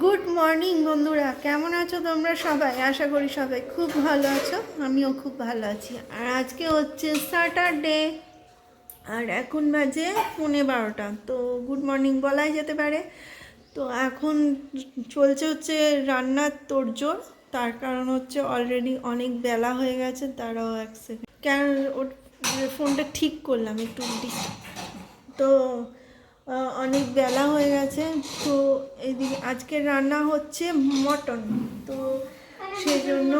Good morning বন্ধুরা। কেমন আছো তোমরা সবাই? আশা করি সবাই খুব ভালো আছো। আমিও খুব ভালো আছি। আর আজকে হচ্ছে স্যাটারডে আর এখন বাজে পৌনে বারোটা। তো গুড মর্নিং বলাই যেতে পারে। তো এখন চলছে হচ্ছে রান্নার তোড়জোড়। তার কারণ হচ্ছে অলরেডি অনেক বেলা হয়ে গেছে, তারাও এক সেকেন্ড কেন ওর ফোনটা ঠিক করলাম একটু তো অনেক বেলা হয়ে গেছে। তো এইদিকে আজকে রান্না হচ্ছে মটন। তো সেই জন্য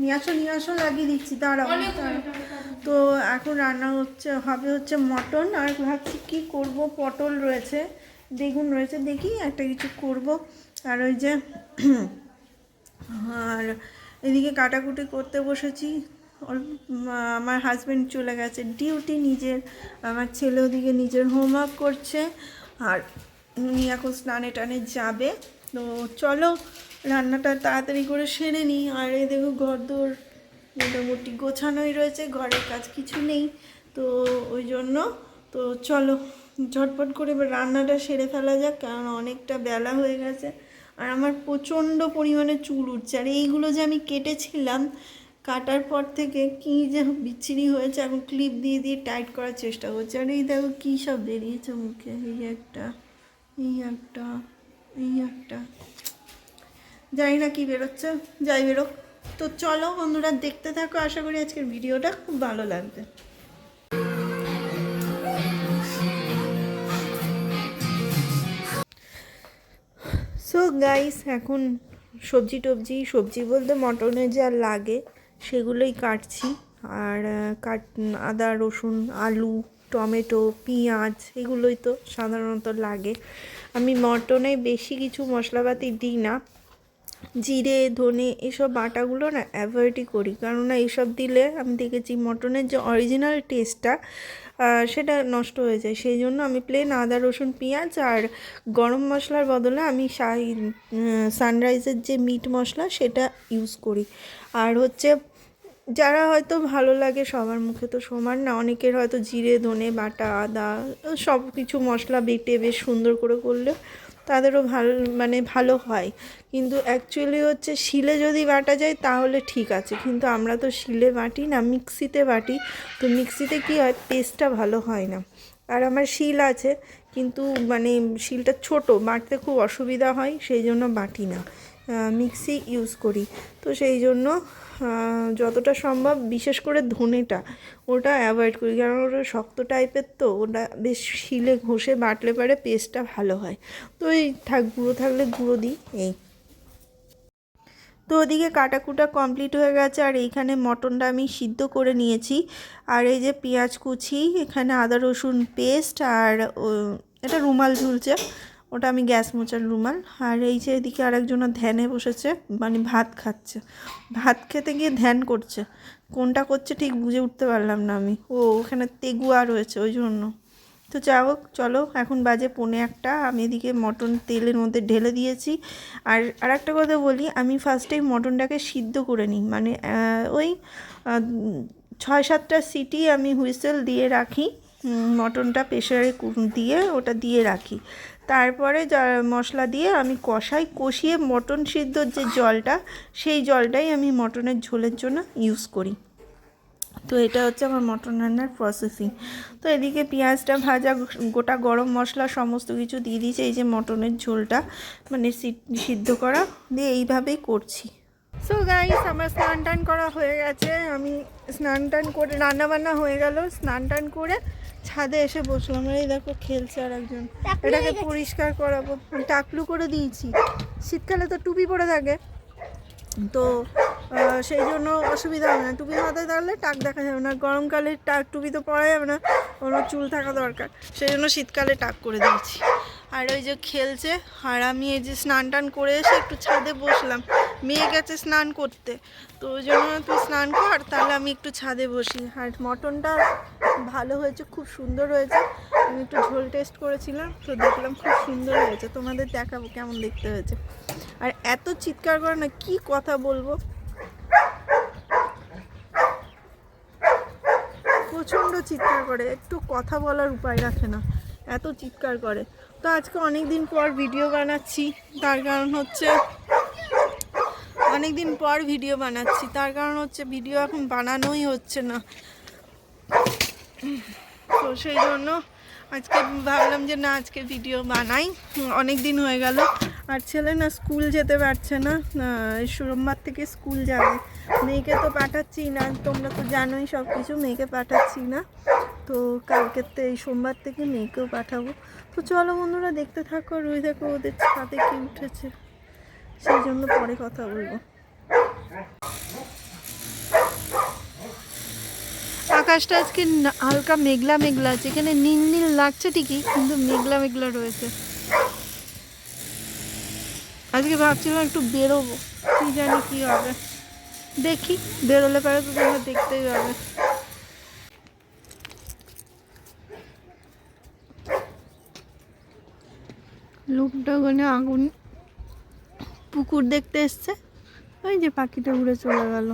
নিয়ে আসো নিয়ে আসো লাগিয়ে দিচ্ছি দাঁড়াও দাঁড়াও। তো এখন রান্না হচ্ছে হবে হচ্ছে মটন। আর ভাবছি কি করব পটল রয়েছে বেগুন রয়েছে দেখি একটা কিছু করব। আর ওই যে আর এদিকে কাটাকুটি করতে বসেছি। অল্প আমার হাজব্যান্ড চলে গেছে। ডিউটি নিজের, আমার ছেলে ওদিকে নিজের হোমওয়ার্ক করছে। আর উনি এখন স্নানে টানে যাবে। তো চলো, রান্নাটা তাড়াতাড়ি করে সেরে নিই। আর এই দেখো ঘরদোর মোটামুটি গোছানোই রয়েছে, ঘরের কাজ কিছু নেই। তো ওই জন্য, তো চলো, ঝটপট করে এবার রান্নাটা সেরে ফেলা যাক, কারণ অনেকটা বেলা হয়ে গেছে। আর আমার প্রচণ্ড পরিমাণে চুল উঠছে। আর এইগুলো যে আমি কেটেছিলাম কাটার পর থেকে কী যে বিচ্ছিরি হয়েছে এখন ক্লিপ দিয়ে দিয়ে টাইট করার চেষ্টা করছি। আর এই দেখো কী সব বেরিয়েছে মুখে। এই একটা এই একটা এই একটা। জানি না কি বেরোচ্ছে। যাই বেরোক তো চলো বন্ধুরা, দেখতে থাকো। আশা করি আজকের ভিডিওটা খুব ভালো লাগবে। সো গাইস এখন সবজি টবজি, সবজি বলতে মটনে যা লাগে সেগুলোই কাটছি। আর কাট, আদা, রসুন, আলু, টমেটো, পেঁয়াজ এগুলোই তো সাধারণত লাগে। আমি মটনে বেশি কিছু মশলাপাতি দিই না। জিরে, ধনে এসব বাটাগুলো না অ্যাভয়েডই করি। কেননা এইসব দিলে আমি দেখেছি মটনের যে অরিজিনাল টেস্টটা সেটা নষ্ট হয়ে যায়। সেই জন্য আমি প্লেন আদা, রসুন, পেঁয়াজ আর গরম মশলার বদলে আমি শাহি সানরাইজের যে মিট মশলা সেটা ইউজ করি। আর হচ্ছে যারা হয়তো ভালো লাগে সবার মুখে তো সমান না, অনেকের হয়তো জিরে, ধনে বাটা, আদা, সব কিছু মশলা বেটে বেশ সুন্দর করে করলে তাদেরও ভালো মানে ভালো হয়। কিন্তু অ্যাকচুয়ালি হচ্ছে শিলে যদি বাটা যায় তাহলে ঠিক আছে, কিন্তু আমরা তো শিলে বাটি না, মিক্সিতে বাটি, তো মিক্সিতে কি হয় পেস্টটা ভালো হয় না। আর আমার শিল আছে, কিন্তু মানে শিলটা ছোট, বাটতে খুব অসুবিধা হয়, সেই জন্য বাটি না। মিক্সি ইউজ করি। তো সেই জন্য যতটা সম্ভব, বিশেষ করে ধনেটা, ওটা অ্যাভয়েড করি। কারণ ওটা শক্ত টাইপের তো, ওটা বেশ শিলে ঘষে বাটলে পারে পেস্টটা ভালো হয়। তো এই থাক, গুঁড়ো থাকলে গুঁড়ো দিই, এই। তো ওদিকে কাটাকুটা কমপ্লিট হয়ে গেছে, আর এইখানে মটনটা আমি সিদ্ধ করে নিয়েছি। আর এই যে পেঁয়াজ কুচি, এখানে আদা রসুন পেস্ট আর এটা রুমাল ঝুলছে। ওটা আমি গ্যাস মোচার রুমাল। আর এই যে এদিকে আরেকজনের ধ্যানে বসেছে মানে ভাত খাচ্ছে। ভাত খেতে গিয়ে ধ্যান করছে। কোনটা করছে ঠিক বুঝে উঠতে পারলাম না আমি। ও, ওখানে তেগুয়া রয়েছে, ওই জন্য। তো যা হোক, চলো, এখন বাজে পৌনে একটা। আমি এদিকে মটন তেলের মধ্যে ঢেলে দিয়েছি। আর আর একটা কথা বলি, আমি ফার্স্টেই মটনটাকে সিদ্ধ করে নিই। মানে ওই ছয় সাতটা সিটি আমি হুইসেল দিয়ে রাখি। মটনটা প্রেশারে দিয়ে ওটা দিয়ে রাখি। তারপরে মশলা দিয়ে আমি কষাই, কষিয়ে মটন সিদ্ধর যে জলটা, সেই জলটাই আমি মটনের ঝোলের জন্য ইউজ করি। তো এটা হচ্ছে আমার মটন রান্নার প্রসেসিং তো এদিকে পেঁয়াজটা ভাজা, গোটা গরম মশলা সমস্ত কিছু দিয়ে দিয়েছে, এই যে মটনের ঝোলটা মানে সিদ্ধ করা, দিয়ে এইভাবেই করছি। সো গাইস আমার স্নান টান করা হয়ে গেছে, আমি স্নান টান করে, রান্নাবান্না হয়ে গেল, স্নান টান করে ছাদে এসে বসলাম এই দেখো খেলছে আর একজন। এটাকে পরিষ্কার করাবো। আমি টাকলু করে দিয়েছি। শীতকালে তো টুপি পরে থাকে। তো সেই জন্য অসুবিধা হবে না। টুপি মাথায় থাকলে টাক দেখা যাবে না। গরমকালে টাক টুপি তো পরা যাবে না। কোনো চুল থাকা দরকার। সেই জন্য শীতকালে টাক করে দিয়েছি। আর ওই যে খেলছে আর আমি এই যে স্নান টান করে এসে একটু ছাদে বসলাম। মেয়ে গেছে স্নান করতে। তো ওই জন্য তুই স্নান কর, তাহলে আমি একটু ছাদে বসি। আর মটনটা ভালো হয়েছে, খুব সুন্দর হয়েছে। আমি একটু ঝোল টেস্ট করেছিলাম, তো দেখলাম খুব সুন্দর হয়েছে। তোমাদের দেখাবো কেমন দেখতে হয়েছে। আর এত চিৎকার করে না, কি কথা বলব? প্রচণ্ড চিৎকার করে, একটু কথা বলার উপায় রাখে না। এত চিৎকার করে। তো আজকে অনেক দিন পর ভিডিও বানাচ্ছি, তার কারণ হচ্ছে অনেক দিন পর ভিডিও বানাচ্ছি। তার কারণ হচ্ছে ভিডিও এখন বানানোই হচ্ছে না। তো সেই জন্য আজকে ভাবলাম যে না, আজকে ভিডিও বানাই। অনেক দিন হয়ে গেল। আর ছেলে না স্কুল যেতে পারছে না। সোমবার থেকে স্কুল যাবে। মেয়েকে তো পাঠাচ্ছি না। তোমরা তো জানোই সব কিছু মেয়েকে পাঠাচ্ছি না। তো কালকে তো, এই সোমবার থেকে মেয়েকেও পাঠাবো। তো চলো বন্ধুরা, দেখতে থাকো ওই দেখো ওদের ছাদে কি উঠেছে। সেই জন্য পরে কথা বলব। আকাশটা আজকে হালকা মেঘলা মেঘলা আছে। এখানে নীল নীল লাগছে ঠিকই, কিন্তু মেঘলা মেঘলা রয়েছে। আজকে ভাবছিলাম একটু বেরোবো, কি জানি কি হবে। দেখি, বেরোলে পারে তো তোমরা দেখতেই পাবে। লোকটা ওখানে আগুন পুকুর দেখতে এসছে। ওই যে পাখিটা উড়ে চলে গেল।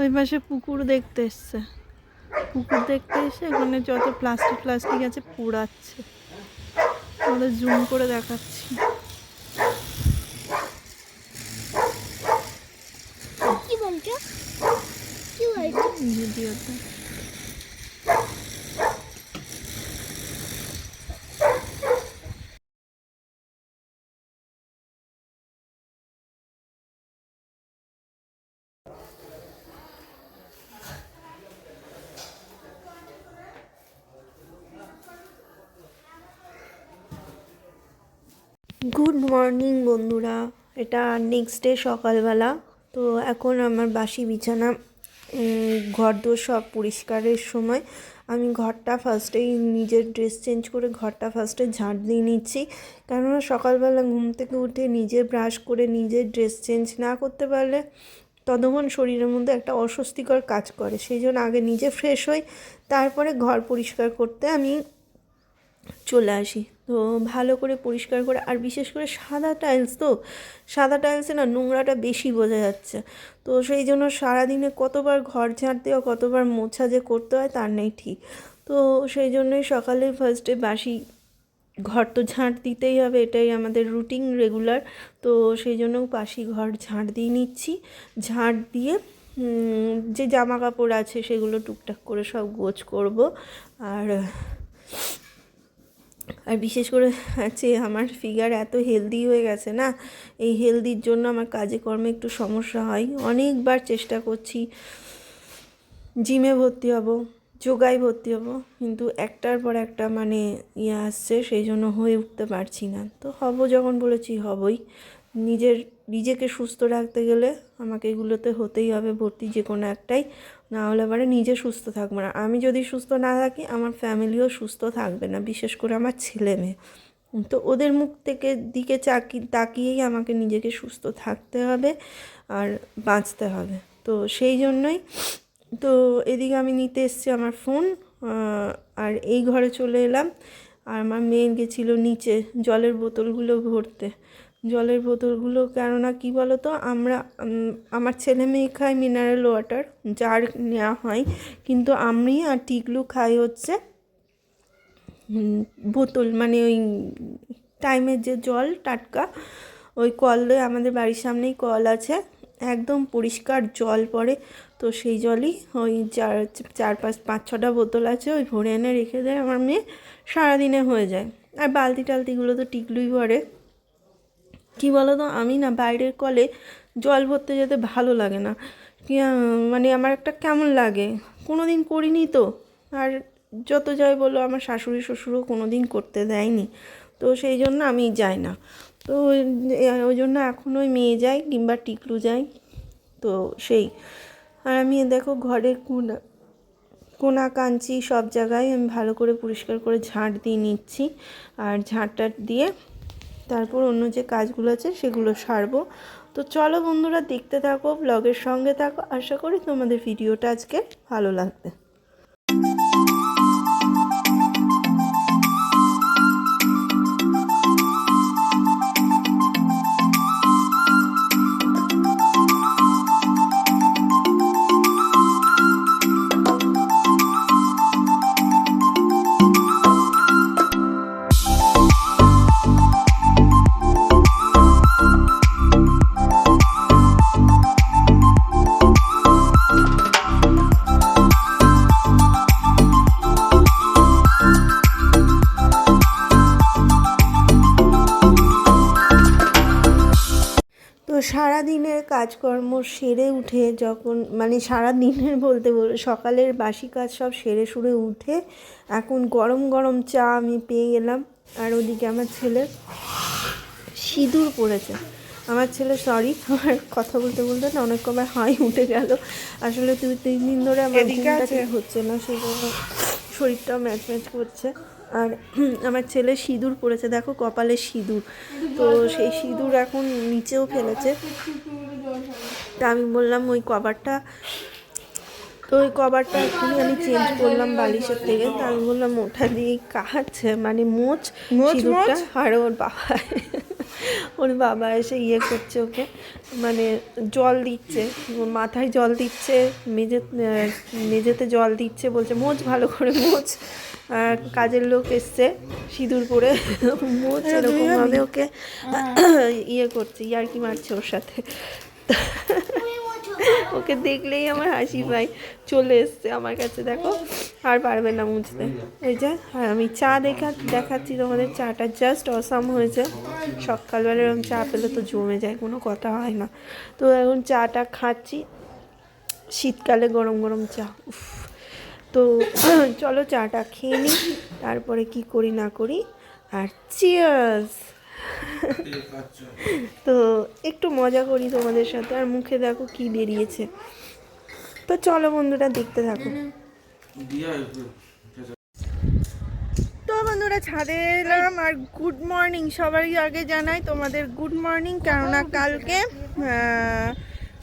ওই পাশে পুকুর দেখতে এসছে। পুকুর দেখতে এসে ওখানে যত প্লাস্টিক প্লাস্টিক আছে পোড়াচ্ছে। আমাদের জুম করে দেখাচ্ছি। কি বলছো? কি বলছো? ভিডিওতে। গুড মর্নিং বন্ধুরা। এটা নেক্সট ডে সকালবেলা। তো এখন আমার বাসি বিছানা উম, ঘরদোর সব পরিষ্কারের সময়। আমি ঘরটা ফার্স্টেই নিজের ড্রেস চেঞ্জ করে ঘরটা ফার্স্টে ঝাঁট দিয়ে নিচ্ছি। কেননা সকালবেলা ঘুম থেকে উঠে নিজে ব্রাশ করে নিজের ড্রেস চেঞ্জ না করতে পারলে ততক্ষণ শরীরের মধ্যে একটা অস্বস্তিকর কাজ করে। সেই জন্য আগে নিজে ফ্রেশ হই তারপরে ঘর পরিষ্কার করতে আমি চলে আসি। তো ভালো করে পরিষ্কার করে, আর বিশেষ করে সাদা টাইলস তো, সাদা টাইলসে না নোংরাটা বেশি বোঝা যাচ্ছে। তো সেই জন্য সারাদিনে কতবার ঘর ঝাঁট দেওয়া কতবার মোছা যে করতে হয় তার নেই ঠিক। তো সেই জন্যই সকালে ফার্স্টে বাসি, ঘর তো ঝাঁট দিতেই হবে, এটাই আমাদের রুটিন রেগুলার তো সেই জন্য পাশি ঘর ঝাঁট দিয়ে নিচ্ছি। ঝাঁট দিয়ে যে জামা কাপড় আছে সেগুলো টুকটাক করে সব গোছ করব। আর আর বিশেষ করে আছে আমার ফিগার এত হেলদি হয়ে গেছে না, এই হেলদির জন্য আমার কাজে কর্মে একটু সমস্যা হয়। অনেকবার চেষ্টা করছি জিমে ভর্তি হব, যোগায় ভর্তি হব, কিন্তু একটার পর একটা মানে ইয়ে আসছে, সেই জন্য হয়ে উঠতে পারছি না। তো হব যখন বলেছি হবই। নিজের, নিজেকে সুস্থ রাখতে গেলে আমাকে এগুলোতে হতেই হবে, ভর্তি যে কোনো একটাই। না হলে পরে নিজে সুস্থ থাকব না। আমি যদি সুস্থ না থাকি, আমার ফ্যামিলিও সুস্থ থাকবে না, বিশেষ করে আমার ছেলে মেয়ে। তো ওদের মুখ থেকে দিকে চাকি, তাকিয়েই আমাকে নিজেকে সুস্থ থাকতে হবে আর বাঁচতে হবে। তো সেই জন্যই তো এদিকে আমি নিতে এসেছি আমার ফোন আর এই ঘরে চলে এলাম। আর আমার মেয়ে গেছিল নিচে জলের বোতলগুলো ভরতে। জলের বোতলগুলো, কেননা কী বলো তো আমরা আমার ছেলে মেয়ে খায় মিনারেল ওয়াটার যার নেওয়া হয়, কিন্তু আমি আর টিকলু খাই হচ্ছে বোতল মানে ওই টাইমের যে জল, টাটকা, ওই কলে আমাদের বাড়ির সামনেই কল আছে, একদম পরিষ্কার জল পড়ে, তো সেই জলই ওই চার চার পাঁচ পাঁচ ছটা বোতল আছে, ওই ভরে এনে রেখে দেয় আমার মেয়ে, সারাদিনে হয়ে যায়। আর বালতি টালতিগুলো তো টিকলুই ভরে। কি বলো তো আমি না বাইরের কলে জল ভরতে যেতে ভালো লাগে না। মানে আমার একটা কেমন লাগে? কোনো দিন করিনি তো। আর যত যাই বলো, আমার শাশুড়ি শ্বশুরও কোনো দিন করতে দেয়নি। তো সেই জন্য আমি যাই না। তো ওই- জন্য এখন ওই মেয়ে যায় কিংবা টিকলু যায় তো সেই। আর আমি দেখো ঘরের কোনা কোনা কাঞ্চি সব জায়গায় আমি ভালো করে পরিষ্কার করে ঝাঁট দিয়ে নিচ্ছি। আর ঝাঁট টাট দিয়ে তারপর অন্য যে কাজগুলো আছে সেগুলো সারবো। তো চলো বন্ধুরা দেখতে থাকো ব্লগের সঙ্গে থাকো। আশা করি তোমাদের ভিডিওটা আজকে ভালো লাগবে। সারা দিনের কাজকর্ম সেরে উঠে যখন মানে সারা দিনের বলতে বল সকালের বাসি কাজ সব সেরে সুরে উঠে এখন গরম গরম চা আমি পেয়ে গেলাম। আর ওদিকে আমার ছেলে সিঁদুর পড়েছে আমার ছেলে সরি আমার কথা বলতে বলতে না অনেক কবার হাই উঠে গেল। আসলে তুই তিন দিন ধরে আমার হচ্ছে না সেই জন্য শরীরটাও ম্যাচ ম্যাচ করছে। আর আমার ছেলে সিঁদুর পড়েছে দেখো কপালে সিঁদুর। তো সেই সিঁদুর এখন নিচেও ফেলেছে। তা আমি বললাম, ওই কভারটা তো ওই কভারটা এখনই আমি চেঞ্জ করলাম বালিশের থেকে। তা আমি বললাম ওটা দিয়ে কাছে মানে মোচ সিঁদুরটা আর ওর বাবা ওর বাবা এসে ইয়ে করছে ওকে মানে জল দিচ্ছে ওর মাথায় জল দিচ্ছে মেঝে মেঝেতে জল দিচ্ছে বলছে মোচ ভালো করে মোচ। আর কাজের লোক এসছে সিঁদুর পরে মোচ এরকমভাবে ওকে ইয়ে করছে ইয়ার্কি মারছে ওর সাথে। ওকে দেখলেই আমার হাসি পায়। চলে এসছে আমার কাছে, দেখো। আর পারবে না মুছতে। এই যে, আর আমি চা দেখা দেখাচ্ছি তোমাদের চাটা। জাস্ট অসাম হয়েছে। সকালবেলা এরকম চা পেলে তো জমে যায়, কোনো কথা হয় না। তো এখন চাটা খাচ্ছি। শীতকালে গরম গরম চা, উফ। তো চলো চাটা খেয়ে নিই। তারপরে কি করি না করি। আর চিয়ার্স তো একটু মজা করি তোমাদের সাথে, আর মুখে দেখো কি বেরিয়েছে। তো চলো বন্ধুরা, দেখতে থাকো। তো বন্ধুরা, ছাদে এলাম, আর গুড মর্নিং সবারই আগে জানাই তোমাদের গুড মর্নিং কেননা কালকে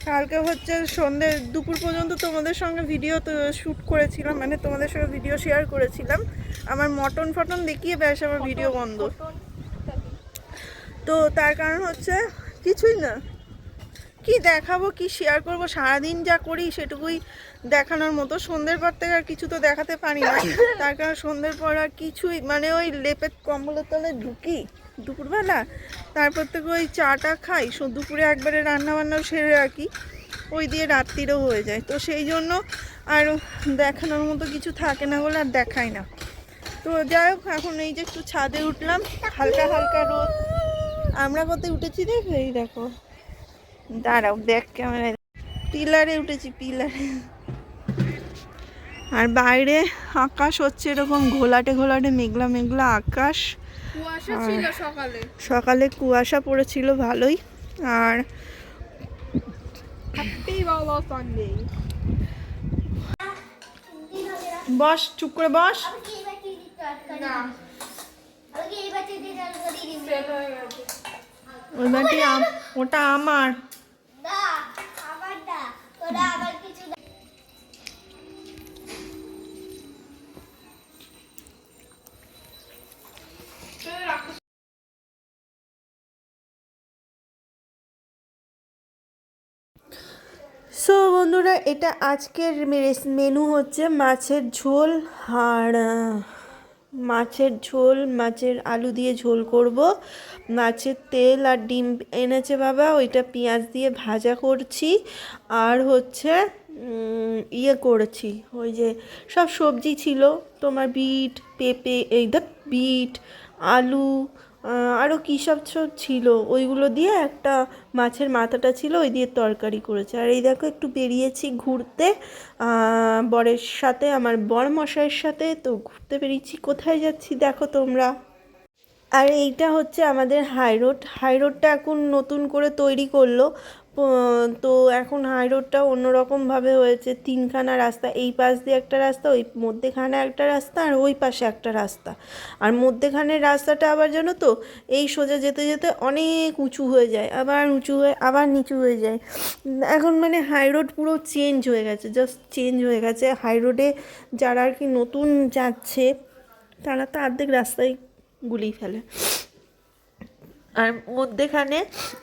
কালকে হচ্ছে সন্ধ্যে দুপুর পর্যন্ত তোমাদের সঙ্গে ভিডিও তো শ্যুট করেছিলাম মানে তোমাদের সঙ্গে ভিডিও শেয়ার করেছিলাম। আমার মটন ফটন দেখিয়ে ব্যাস, আমার ভিডিও বন্ধ। তো তার কারণ হচ্ছে কিছুই না। কি দেখাবো, কি শেয়ার করব? সারাদিন যা করি সেটুকুই দেখানোর মতো। সন্ধ্যের পর থেকে আর কিছু তো দেখাতে পারি না। তার কারণ সন্ধ্যের পর আর কিছুই মানে ওই লেপের কম্বলের তলে ঢুকি দুপুরবেলা, তারপর থেকে ওই চাটা খাই। দুপুরে একবারে রান্না বান্নাও সেরে রাখি। ওই দিয়ে রাত্রিরও হয়ে যায়। তো সেই জন্য আর দেখানোর মতো কিছু থাকে না বলে আর দেখাই না। তো যাই হোক, এখন এই যে একটু ছাদে উঠলাম। হালকা হালকা রোদ। আমরা কোথায় উঠেছি দেখো এই দেখো। দাঁড়াও দেখ ক্যামেরায়। পিলারে উঠেছি পিলারে। আর বাইরে আকাশ হচ্ছে এরকম ঘোলাটে ঘোলাটে মেঘলা মেঘলা আকাশ। সকালে। সকালে কুয়াশা পড়েছিল ভালোই। আর বস চুপ করে বস। না। ওই বাটি আম- ওটা আমার। সো বন্ধুরা এটা আজকের মেনু হচ্ছে মাছের ঝোল আর মাছের ঝোল, মাছের আলু দিয়ে ঝোল করব। মাছের তেল আর ডিম এনেছে বাবা, ওইটা পেঁয়াজ দিয়ে ভাজা করছি। আর হচ্ছে ইয়ে করেছি, ওই যে সব সবজি ছিল। তোমার বিট, পেঁপে, এই দেখ বিট, আলু আরও কী সব সব ছিল? ওইগুলো দিয়ে একটা মাছের মাথাটা ছিল, ওই দিয়ে তরকারি করেছে। আর এই দেখো, একটু বেরিয়েছি ঘুরতে। বরের সাথে, আমার বর মশাইয়ের সাথে। তো ঘুরতে বেরিয়েছি, কোথায় যাচ্ছি দেখো তোমরা? আর এইটা হচ্ছে আমাদের হাই রোড। হাই রোডটা এখন নতুন করে তৈরি করল। তো এখন হাই রোডটা অন্যরকমভাবে হয়েছে। তিনখানা রাস্তা, এই পাশ দিয়ে একটা রাস্তা, ওই মধ্যেখানে একটা রাস্তা আর ওই পাশে একটা রাস্তা। আর মধ্যেখানের রাস্তাটা আবার জানো তো, এই সোজা যেতে যেতে অনেক উঁচু হয়ে যায়, আবার উঁচু হয়ে, আবার নিচু হয়ে যায়। এখন মানে হাই রোড পুরো চেঞ্জ হয়ে গেছে জাস্ট চেঞ্জ হয়ে গেছে। হাই রোডে যারা আর কি নতুন যাচ্ছে, তারা তো অর্ধেক রাস্তায় গুলিয়ে ফেলে। আর মধ্যেখানে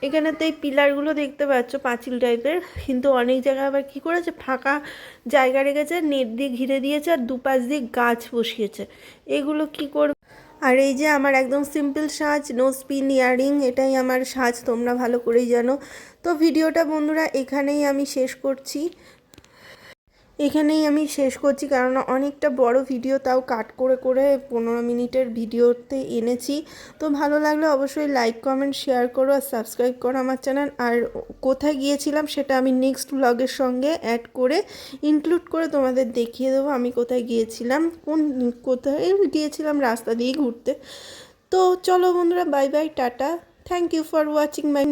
এখানে তো এই পিলারগুলো দেখতে পাচ্ছ, পাঁচিল টাইপের কিন্তু অনেক জায়গায় আবার কী করেছে, ফাঁকা জায়গা রেখেছে, নেট দিয়ে ঘিরে দিয়েছে আর দুপাশ দিয়ে গাছ বসিয়েছে। এগুলো কি করবে? আর এই যে আমার একদম সিম্পল সাজ নো স্পিন ইয়ারিং এটাই আমার সাজ, তোমরা ভালো করেই জানো। তো ভিডিওটা বন্ধুরা, এখানেই আমি শেষ করছি। এখানেই আমি শেষ করছি, কারণ অনেকটা বড় ভিডিও তাও কাট করে করে পনেরো মিনিটের ভিডিওতে এনেছি। তো ভালো লাগলে অবশ্যই লাইক কমেন্ট শেয়ার করো আর সাবস্ক্রাইব করো আমার চ্যানেল আর কোথায় গিয়েছিলাম সেটা আমি নেক্সট ব্লগের সঙ্গে অ্যাড করে ইনক্লুড করে তোমাদের দেখিয়ে দেবো আমি কোথায় গিয়েছিলাম, কোন কোথায় গিয়েছিলাম রাস্তা দিয়ে ঘুরতে। তো চলো বন্ধুরা bye bye tata. Thank you for watching my